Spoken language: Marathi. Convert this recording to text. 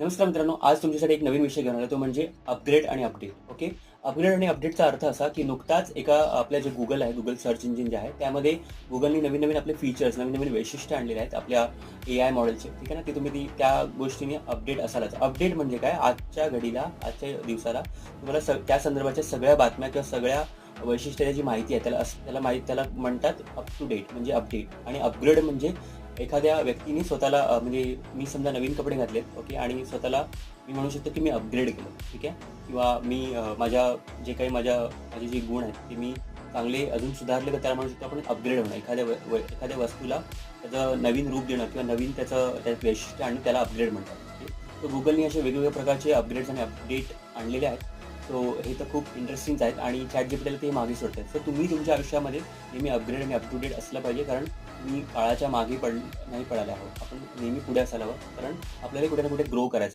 नमस्कार मित्रांनो आज तुमच्यासाठी एक नवीन विषय घेऊन आलो तो म्हणजे अपग्रेड आणि अपडेट ओके अपग्रेड आणि अपडेटचा अर्थ असा की नुकताच एका आपल्या जे गुगल आहे गुगल सर्च इंजिन जे आहे त्यामध्ये गुगलने नवीन नवीन आपले फीचर्स नवीन नवीन वैशिष्ट्य आणलेले आहेत आपल्या ए आय मॉडेलचे ठीक आहे ना? ते तुम्ही ती त्या गोष्टीने अपडेट असालच अपडेट म्हणजे काय? आजच्या घडीला आजच्या दिवसाला तुम्हाला स त्या संदर्भाच्या सगळ्या बातम्या किंवा सगळ्या वैशिष्ट्याची जी माहिती आहे त्याला त्याला माहिती त्याला म्हणतात अप टू डेट म्हणजे अपडेट आणि अपग्रेड म्हणजे एखाद्या व्यक्तीने स्वतःला म्हणजे मी समजा नवीन कपडे घातलेत ओके आणि स्वतःला मी म्हणू शकतो की मी अपग्रेड केलं ठीक आहे? किंवा मी माझ्या जे काही माझ्या माझे जे गुण आहेत ते मी चांगले अजून सुधारले तर त्याला म्हणू शकतो आपण अपग्रेड होणं एखाद्या व- एखाद्या वस्तूला त्याचं नवीन रूप देणं किंवा नवीन त्याचं त्यात वैशिष्ट्य आणि त्याला अपग्रेड म्हणतात तर गुगलने असे वेगवेगळ्या प्रकारचे अपग्रेड्स आणि अपडेट आणलेले आहेत. सो हे तर खूप इंटरेस्टिंग आहेत. आणि चॅट जीपीटीला ते मागे सोडतात. सो तुम्ही तुमच्या आयुष्यामध्ये नेहमी अपग्रेड आणि अप टू डेट असलं पाहिजे. कारण मी काळाच्या मागे पड नाही पडायला हवं. आपण नेहमी पुढे असायला हवं. कारण आपल्याला कुठे ना कुठे ग्रो करायचं